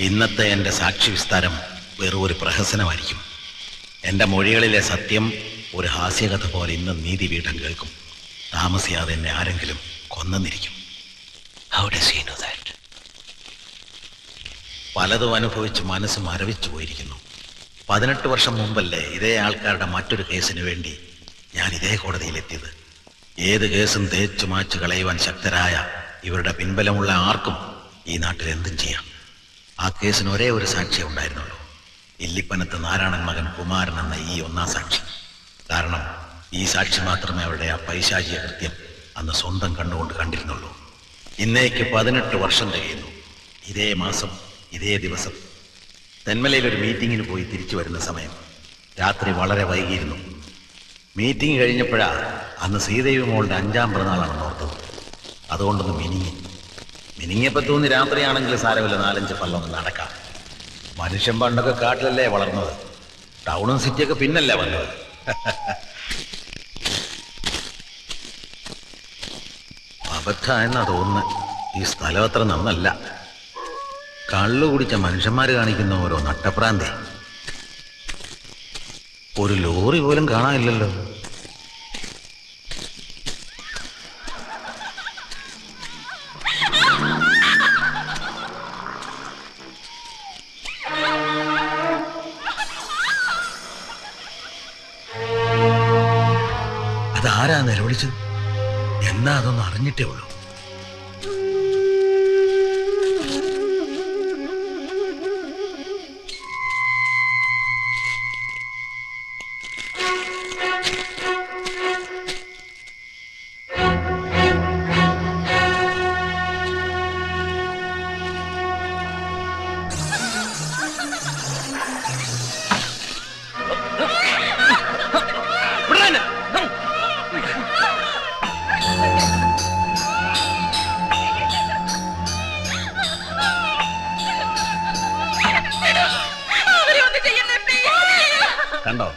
ഇന്നത്തെ എന്റെ സാക്ഷി വിസ്താരം വെറും ഒരു പ്രഹസനമായിരിക്കും. എന്റെ മൊഴികളിലെ സത്യം ഒരു ഹാസ്യകഥ പോലെ ഇന്ന് നീതിപീഠം കേൾക്കും. താമസിയാതെ എന്നെ ആരെങ്കിലും കൊന്നെന്നിരിക്കും. How does he know that പലതും അനുഭവിച്ച് മനസ്സ് മരവിച്ചു പോയിരിക്കുന്നു. പതിനെട്ട് വർഷം മുമ്പല്ലേ ഇതേ ആൾക്കാരുടെ മറ്റൊരു കേസിന് വേണ്ടി ഞാൻ ഇതേ കോടതിയിലെത്തിയത്. ഏത് കേസും തേച്ചു മാച്ചു കളയുവാൻ ശക്തരായ ഇവരുടെ പിൻബലമുള്ള ആർക്കും ഈ നാട്ടിൽ എന്തും ചെയ്യാം. ആ കേസിന് ഒരേ ഒരു സാക്ഷി ഉണ്ടായിരുന്നുള്ളൂ. ഇല്ലിപ്പനത്ത് നാരായണൻ മകൻ കുമാരൻ എന്ന ഈ ഒന്നാം സാക്ഷി കാരണം ഈ സാക്ഷി മാത്രമേ അവരുടെ ആ പൈശാചിക കൃത്യം അന്ന് സ്വന്തം കണ്ണുകൊണ്ട് കണ്ടിരുന്നുള്ളൂ. ഇന്നേക്ക് പതിനെട്ട് വർഷം തികയുന്നു. ഇതേ മാസം ഇതേ ദിവസം. തെന്മലയിൽ ഒരു മീറ്റിങ്ങിന് പോയി തിരിച്ചു വരുന്ന സമയം. രാത്രി വളരെ വൈകിയിരുന്നു. മീറ്റിംഗ് കഴിഞ്ഞപ്പോഴാ അന്ന് ശ്രീദേവി മോളുടെ അഞ്ചാം പിറന്നാളാണെന്ന് ഓർത്തത്. അതുകൊണ്ടൊന്ന് മിനിങ്ങി. മിനിങ്ങിയപ്പോൾ തോന്നി രാത്രിയാണെങ്കിൽ സാരമില്ല. നാലഞ്ച് പല്ലൊന്ന് നടക്കാം. മനുഷ്യൻ പണ്ടൊക്കെ കാട്ടിലല്ലേ വളർന്നത്? ടൗണും സിറ്റിയൊക്കെ പിന്നല്ലേ വന്നത്? അബദ്ധ എന്നാ തോന്നുന്നത് ഈ സ്ഥലം അത്ര നന്നല്ല. കള്ളു കുടിച്ച മനുഷ്യന്മാർ കാണിക്കുന്ന ഓരോ നട്ടപ്രാന്തേ. ഒരു ലോറി പോലും കാണാനില്ലല്ലോ. അതൊന്നും കണ്ടോ?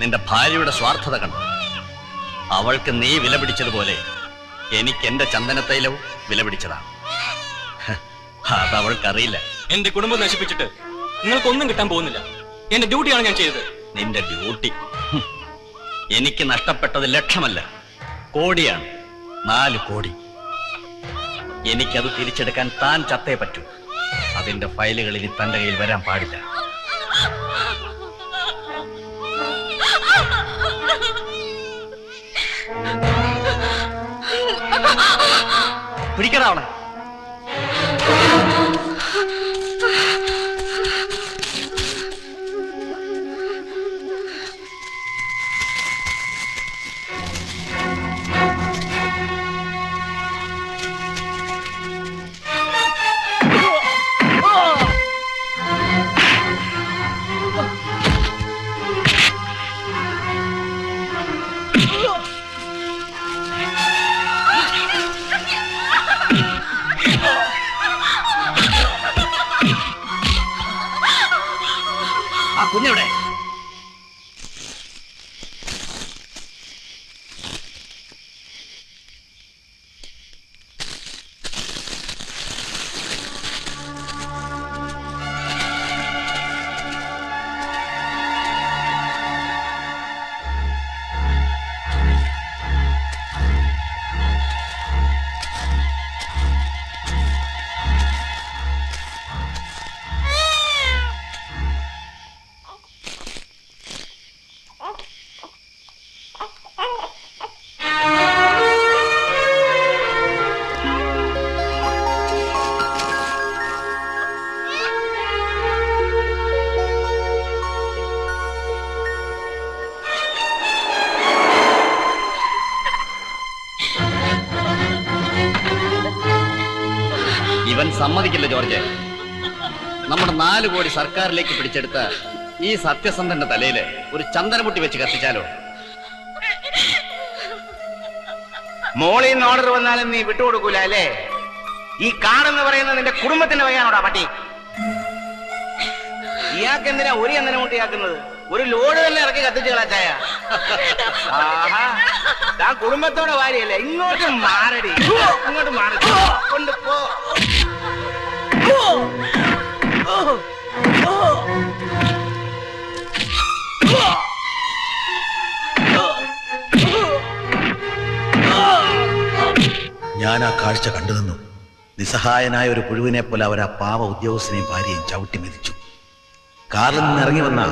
നിന്റെ ഭാര്യയുടെ സ്വാർത്ഥത കണ്ടോ? അവൾക്ക് നീ വില പിടിച്ചതുപോലെ എനിക്ക് എന്റെ ചന്ദനത്തൈലവും വില പിടിച്ചതാണ്. അത് അവൾക്കറിയില്ല. എന്റെ കുടുംബം നശിപ്പിച്ചിട്ട് നിങ്ങൾക്കൊന്നും കിട്ടാൻ പോകുന്നില്ല. എന്റെ ഡ്യൂട്ടിയാണ് ഞാൻ ചെയ്തത്. നിന്റെ ഡ്യൂട്ടി? എനിക്ക് നഷ്ടപ്പെട്ടത് ലക്ഷമല്ല. കോടിയാണ്. നാല് കോടി. എനിക്കത് തിരിച്ചെടുക്കാൻ താൻ ചത്തേ പറ്റൂ. അതിന്റെ ഫയലുകൾ ഇനി തന്റെ കയ്യിൽ വരാൻ പാടില്ല. പിടിക്കടാ അവളെ. ആ കുഞ്ഞെവിടെ ഇവൻ സമ്മതിക്കില്ല ജോർജ് നമ്മുടെ നാല് കോടി സർക്കാരിലേക്ക് പിടിച്ചെടുത്ത ഈ സത്യസന്ധന്റെ തലയിൽ ഒരു ചന്ദനമുട്ടി വെച്ച് കത്തിച്ചാലോ? മോളിൽ നിന്ന് ഓർഡർ വന്നാലും നീ വിട്ടുകൊടുക്കൂല അല്ലേ? ഈ കാടെന്ന് പറയുന്ന നിന്റെ കുടുംബത്തിന്റെ വയ്യാണോടാ പട്ടി? ഇയാൾക്ക് എന്തിനാ ഒരു ചന്ദനം മുട്ടിയാക്കുന്നത് ഒരു ലോഡ് തന്നെ ഇറക്കി കത്തിച്ചു കളച്ചായ ആഹാ. താൻ കുടുംബത്തോടെ വാരിയല്ലേ. ഇങ്ങോട്ട് മാറടി. ഇങ്ങോട്ട് മാറി. കൊണ്ട് പോ. ഞാൻ ആ കാഴ്ച കണ്ടു നിന്നു. നിസ്സഹായനായ ഒരു പുഴുവിനെ പോലെ അവർ ആ പാവ ഉദ്യോഗസ്ഥനെയും ഭാര്യയും ചവിട്ടി മെതിച്ചു. കാറിൽ നിന്ന് ഇറങ്ങി വന്ന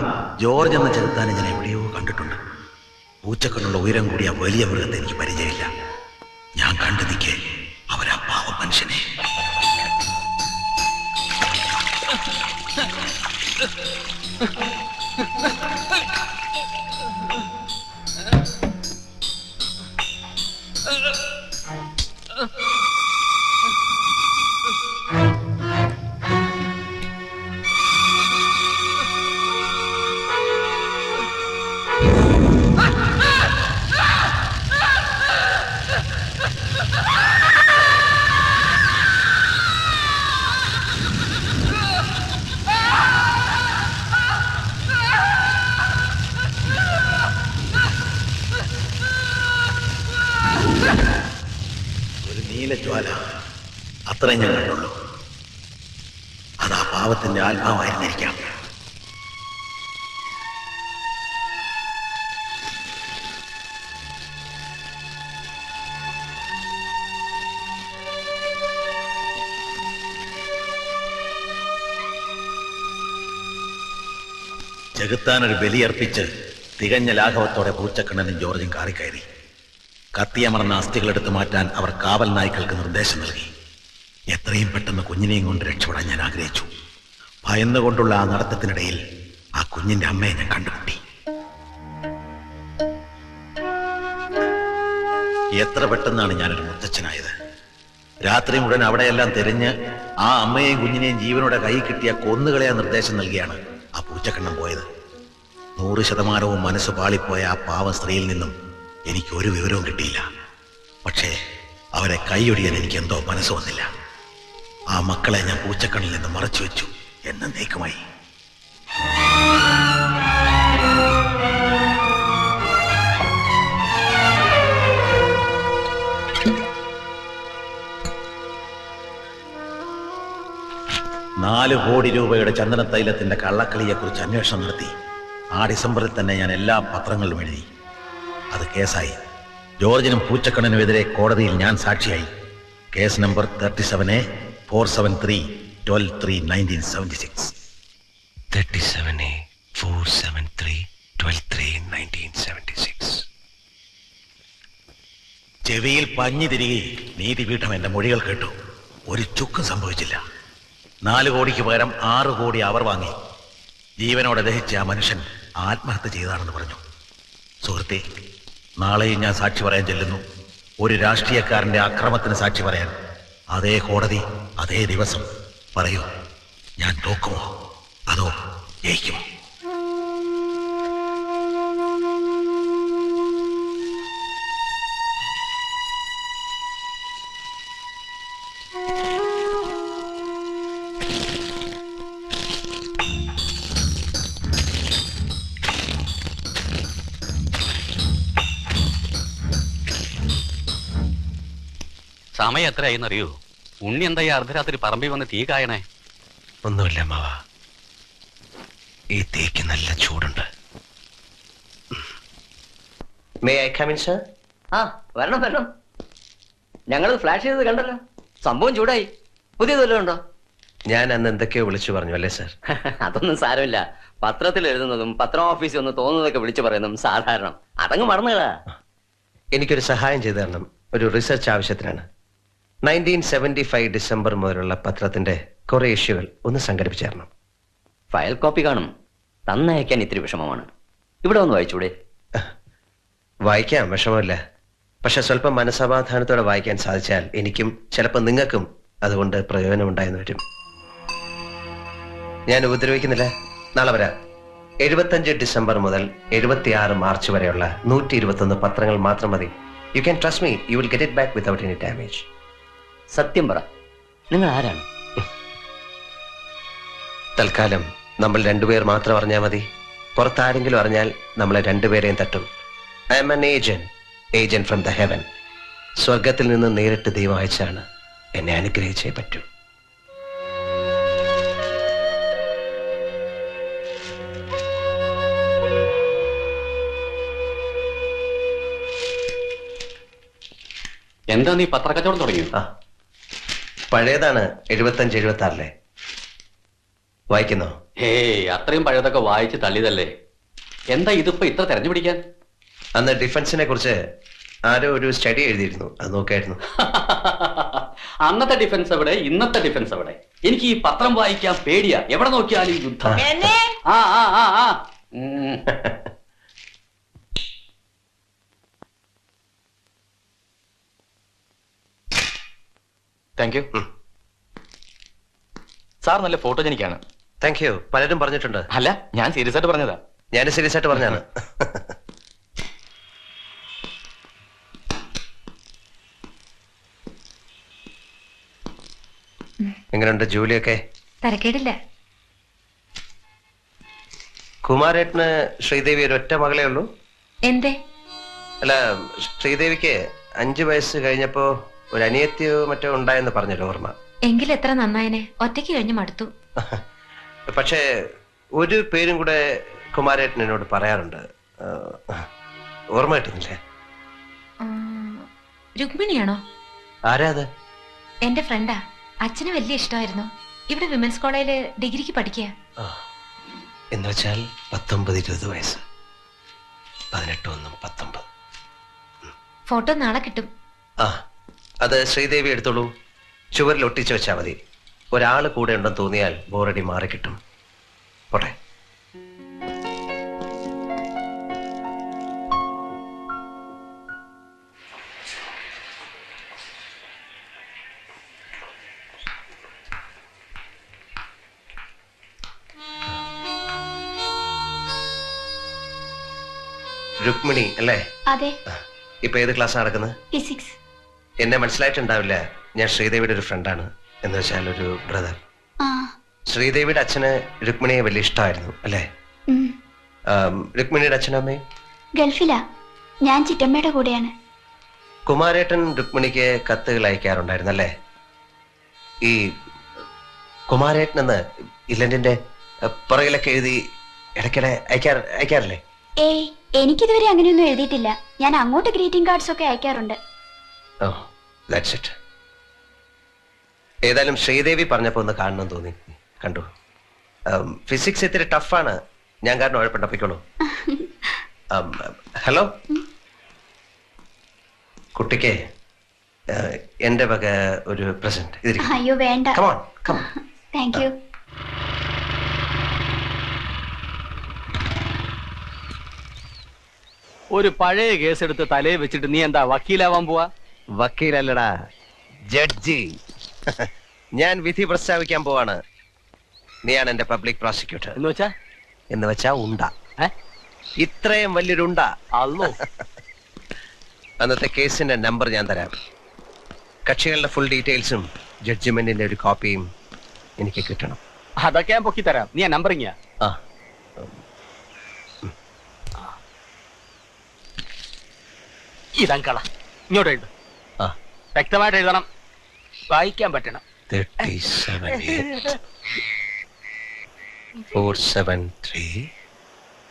ജോർജ് എന്ന ചെറുത്താനെ ഞാൻ എവിടെയോ കണ്ടിട്ടുണ്ട്. പൂച്ചക്കണ്ണുള്ള ഉയരം കൂടിയ വലിയ മൃഗത്തെ എനിക്ക് പരിചയമില്ല. ഞാൻ കണ്ടു നിൽക്കേ അവരാ പാവ മനുഷ്യനെ. ഒരു അത്രയും ഞാൻ കണ്ടുള്ളൂ. അത് ആ പാവത്തിന്റെ ആത്മാവായിരുന്നിരിക്കാം. ചെകുത്താൻ ഒരു ബലിയർപ്പിച്ച് തികഞ്ഞ ലാഘവത്തോടെ പൂച്ചക്കണ്ണനും ജോർജും കാറിക്കയറി. കത്തിയമർന്ന അസ്ഥികളെടുത്ത് മാറ്റാൻ അവർ കാവൽ നായ്ക്കൾക്ക് നിർദ്ദേശം നൽകി. എത്രയും പെട്ടെന്ന് കുഞ്ഞിനെയും കൊണ്ട് രക്ഷപ്പെടാൻ ഞാൻ ആഗ്രഹിച്ചു. ഭയന്നുകൊണ്ടുള്ള ആ നടത്തത്തിനിടയിൽ ആ കുഞ്ഞിന്റെ അമ്മയെ ഞാൻ കണ്ടുമുട്ടി. എത്ര പെട്ടെന്നാണ് ഞാനൊരു മുത്തച്ഛനായത്. രാത്രി മുഴുവൻ അവിടെയെല്ലാം തിരഞ്ഞ് ആ അമ്മയെയും കുഞ്ഞിനെയും ജീവനോടെ കൈ കിട്ടിയ കൊന്നുകളയാൻ നിർദ്ദേശം നൽകിയാണ് ആ പൂച്ചക്കണ്ണം പോയത്. നൂറ് ശതമാനവും മനസ്സ് പാളിപ്പോയ ആ പാവ സ്ത്രീയിൽ നിന്നും എനിക്ക് ഒരു വിവരവും കിട്ടിയില്ല. പക്ഷേ അവരെ കൈയൊടിയാൻ എനിക്ക് എന്തോ മനസ്സ് വന്നില്ല. ആ മക്കളെ ഞാൻ പൂച്ചക്കണിൽ നിന്ന് മറച്ചു വെച്ചു എന്ന നീക്കമായി. നാല് കോടി രൂപയുടെ ചന്ദന തൈലത്തിന്റെ കള്ളക്കളിയെക്കുറിച്ച് അന്വേഷണം നടത്തി. ആ ഡിസംബറിൽ തന്നെ ഞാൻ എല്ലാ പത്രങ്ങളിലും എഴുതി. അത് കേസായി. ജോർജിനും പൂച്ചക്കണ്ണനുമെതിരെ കോടതിയിൽ ഞാൻ സാക്ഷിയായി. Case number thirty seven A four seven three twelve three nineteen seventy six 37A 473 12 1976. ചെവിയിൽ പഞ്ഞു തിരികെ നീതിപീഠം എന്റെ മൊഴികൾ കേട്ടു. ഒരു ചുക്കും സംഭവിച്ചില്ല. നാല് കോടിക്ക് പകരം ആറ് കോടി അവർ വാങ്ങി. ജീവനോടെ ദഹിച്ച ആ മനുഷ്യൻ ആത്മഹത്യ ചെയ്താണെന്ന് പറഞ്ഞു. സുഹൃത്തെ നാളെയും ഞാൻ സാക്ഷി പറയാൻ ചെല്ലുന്നു. ഒരു രാഷ്ട്രീയക്കാരന്റെ അക്രമത്തിന് സാക്ഷി പറയാൻ. അതേ കോടതി അതേ ദിവസം. പറയൂ ഞാൻ തോക്കുമോ? അതോ ജയിക്കുമോ? സമയം എത്രയായിന്നറിയോ ഉണ്ണി എന്താ ഈ അർദ്ധരാത്രി പറമ്പിൽ വന്ന് തീ കായണേ? ഒന്നുമില്ല മാവ ഈ തീക്ക് നല്ല ചൂടുണ്ട്. മേ ഐ കമിൻ സർ ആ വരണം വരണം. ഞങ്ങളത് ഫ്ലാഷ് ചെയ്തത് കണ്ടല്ലോ. സംഭവം ചൂടായി. പുതിയ ഉണ്ടോ? ഞാൻ അന്ന് എന്തൊക്കെയോ വിളിച്ചു പറഞ്ഞു അല്ലേ സർ അതൊന്നും സാരമില്ല. പത്രത്തിൽ എഴുതുന്നതും പത്രം ഓഫീസിൽ ഒന്ന് തോന്നുന്നതൊക്കെ വിളിച്ചു പറയുന്നതും സാധാരണ. അതങ്ങ് മറന്നുകളാ. എനിക്കൊരു സഹായം ചെയ്തു തരണം. ഒരു റിസർച്ച് ആവശ്യത്തിനാണ്. നയന്റീൻ സെവന്റി ഫൈവ് ഡിസംബർ മുതലുള്ള പത്രത്തിന്റെ കുറെ ഇഷ്യൂകൾ ഒന്ന് സംഘടിപ്പിച്ചു തരണം ഫയൽ കോപ്പി കാണും. തന്നയക്കാൻ ഇത്തിരി വിഷമമാണ്. ഇവിടെ ഒന്ന് വായിച്ചൂടെ? വായിക്കാം വിഷമമില്ല. പക്ഷെ സ്വല്പം മനസമാധാനത്തോടെ വായിക്കാൻ സാധിച്ചാൽ എനിക്കും ചിലപ്പോൾ നിങ്ങൾക്കും അതുകൊണ്ട് പ്രയോജനം ഉണ്ടായെന്ന് വരും. ഞാൻ ഉപദ്രവിക്കുന്നില്ല. നാളെ വരാം. എഴുപത്തഞ്ച് ഡിസംബർ മുതൽ എഴുപത്തിയാറ് മാർച്ച് വരെയുള്ള നൂറ്റി ഇരുപത്തൊന്ന് പത്രങ്ങൾ മാത്രം മതി. You can trust me you will get it back without any damage സത്യം പറ. നിങ്ങൾ ആരാണ്? തൽക്കാലം നമ്മൾ രണ്ടുപേർ മാത്രം അറിഞ്ഞാൽ മതി. പുറത്താരെങ്കിലും അറിഞ്ഞാൽ നമ്മളെ രണ്ടുപേരെയും തട്ടും. I am an agent agent from the heaven സ്വർഗത്തിൽ നിന്ന് നേരിട്ട് ദൈവം അയച്ചാണ് എന്നെ അനുഗ്രഹിച്ചേ പറ്റൂ. എന്താ നീ പത്രക്കച്ചവടം തുടങ്ങിയോ? പഴയതാണ് എഴുപത്തഞ്ച് എഴുപത്തി ആറിലെ വായിക്കുന്നോ? ഹേ അത്രയും പഴയതൊക്കെ വായിച്ച് തള്ളിയതല്ലേ? എന്താ ഇതിപ്പോ ഇത്ര തെരഞ്ഞു പിടിക്കാൻ? അന്ന് ഡിഫൻസിനെ കുറിച്ച് ആരോ ഒരു സ്റ്റഡി എഴുതിയിരുന്നു. അത് നോക്കായിരുന്നു. അന്നത്തെ ഡിഫൻസ് എവിടെ? ഇന്നത്തെ ഡിഫൻസ് എവിടെ? എനിക്ക് ഈ പത്രം വായിക്കാൻ പേടിയാ. എവിടെ നോക്കിയാലും യുദ്ധം. ആ ആ ആ ആ. താങ്ക് യു സാർ നല്ല ഫോട്ടോജനിക്കാണ് താങ്ക് യു പലരും പറഞ്ഞിട്ടുണ്ട്. അല്ല ഞാൻ സീരിയസ് ആയിട്ട് പറഞ്ഞതാ. ഞാൻ സീരിയസ് ആയിട്ട് പറഞ്ഞാണ് എങ്ങനെയുണ്ട് ജോലിയൊക്കെ? തരക്കേടില്ല. കുമാരേട്ടന് ശ്രീദേവി ഒരു ഒറ്റ മകളേ ഉള്ളൂ. എന്തേ? അല്ല ശ്രീദേവിക്ക് അഞ്ചു വയസ്സ് കഴിഞ്ഞപ്പോ ഒരു അനിയത്തിയോ മറ്റോ ഉണ്ടായെന്ന് പറഞ്ഞല്ലോ ഓർമ്മ. എങ്കിൽ എത്ര നന്നായനെ? ഒറ്റയ്ക്ക് കഴിഞ്ഞ് മടുത്തു. പക്ഷേ ഒരു പേരും കൂടെ കുമാരേട്ടൻ എന്നോട് പറയാറുണ്ട് ഓർമ്മ കിട്ടുന്നില്ലേ? രുക്മിണിയാണോ? ആരാ അത്? എന്റെ ഫ്രണ്ടാ. അച്ഛന് വലിയ ഇഷ്ടമായിരുന്നു. ഇവിടെ വിമൻസ് കോളേജിൽ ഡിഗ്രിക്ക് പഠിക്കുക ആ, എന്ന് വെച്ചാൽ പത്തൊമ്പത് ഇരുപത് വയസ്സ്. പതിനെട്ട് ഒന്നും പത്തൊമ്പത്. ഫോട്ടോ നാളെ കിട്ടും. ആ. അത് ശ്രീദേവി എടുത്തോളൂ. ചുവരിൽ ഒട്ടിച്ചു വെച്ചാൽ മതി. ഒരാൾ കൂടെ ഉണ്ടെന്ന് തോന്നിയാൽ ബോറടി മാറി കിട്ടും. പോട്ടെ. രുക്മിണി അല്ലേ? അതെ. ഇപ്പൊ ഏത് ക്ലാസ് നടക്കുന്നത്? ഫിസിക്സ്. എന്നെ മനസ്സിലായിട്ടുണ്ടാവില്ല. ഞാൻ ശ്രീദേവിയുടെ ഒരു ഫ്രണ്ടാണ് എന്ന് വെച്ചാൽ ഒരു ബ്രദർ ശ്രീദേവിയുടെ അച്ഛന് രുക്മിണിയെ വലിയ ഇഷ്ടമായിരുന്നു അല്ലേ? രുക്മിണിയുടെ അച്ഛനും അമ്മയും? ഗൾഫിലാ. ഞാൻ ചിറ്റമ്മയുടെ കൂടെയാണ്. കുമാരേട്ടൻ രുക്മിണിക്ക് കത്തുകൾ അയക്കാറുണ്ടായിരുന്നു അല്ലേ? ഈ കുമാരേട്ടൻ എന്ന് ഇല്ലന്റിന്റെ പുറകിലൊക്കെ എഴുതി ഇടയ്ക്കിടെ അയക്കാർ അയക്കാറില്ലേ? ഏയ് എനിക്കിതുവരെ അങ്ങനെയൊന്നും എഴുതിയിട്ടില്ല. ഞാൻ അങ്ങോട്ട് ഗ്രീറ്റിംഗ് കാർഡ്സ് ഒക്കെ അയക്കാറുണ്ട്. ദാറ്റ്സ് ഇറ്റ് ഏതായാലും ശ്രീദേവി പറഞ്ഞപ്പോ ഒന്ന് കാണണം തോന്നി. കണ്ടു. ഫിസിക്സ് ഇത്തിരി ടഫാണ് ഞാൻ കാരണം ഉഴപ്പിണ്ടപ്പിക്കോളൂ ഹലോ? കുട്ടിക്ക് എന്റെ വക ഒരു പ്രസന്റ് ഇതിരിക്കും. അയ്യോ വേണ്ട. കമോൺ കമോൺ താങ്ക് യു ഒരു പഴയ കേസ് എടുത്ത് തലയിൽ വെച്ചിട്ട് നീ എന്താ വക്കീലാവാൻ പോവാ? വക്കീലല്ലടാ ജഡ്ജി. ഞാൻ വിധി പ്രസ്താവിക്കാൻ പോവാണ്. നീയാണ് എന്റെ പബ്ലിക് പ്രോസിക്യൂട്ടർ. എന്ന് വെച്ചാ? എന്ന് വെച്ചാ ഉണ്ട. ഇത്രയും വലിയൊരു ഉണ്ട. അല്ലോ അന്നത്തെ കേസിന്റെ നമ്പർ ഞാൻ തരാം. കക്ഷികളുടെ ഫുൾ ഡീറ്റെയിൽസും ജഡ്ജ്മെന്റിന്റെ ഒരു കോപ്പിയും എനിക്ക് കിട്ടണം. അതൊക്കെ ഞാൻ പൊക്കി തരാം. നീ നമ്പർ ആ. ഇതങ്കള. ഇങ്ങോട്ട് എഴുത്. വ്യക്തമായിട്ട് എഴുതണം. വായിക്കാൻ പറ്റണം. Thirty seven four seven three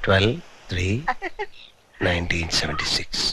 twelve three nineteen seventy six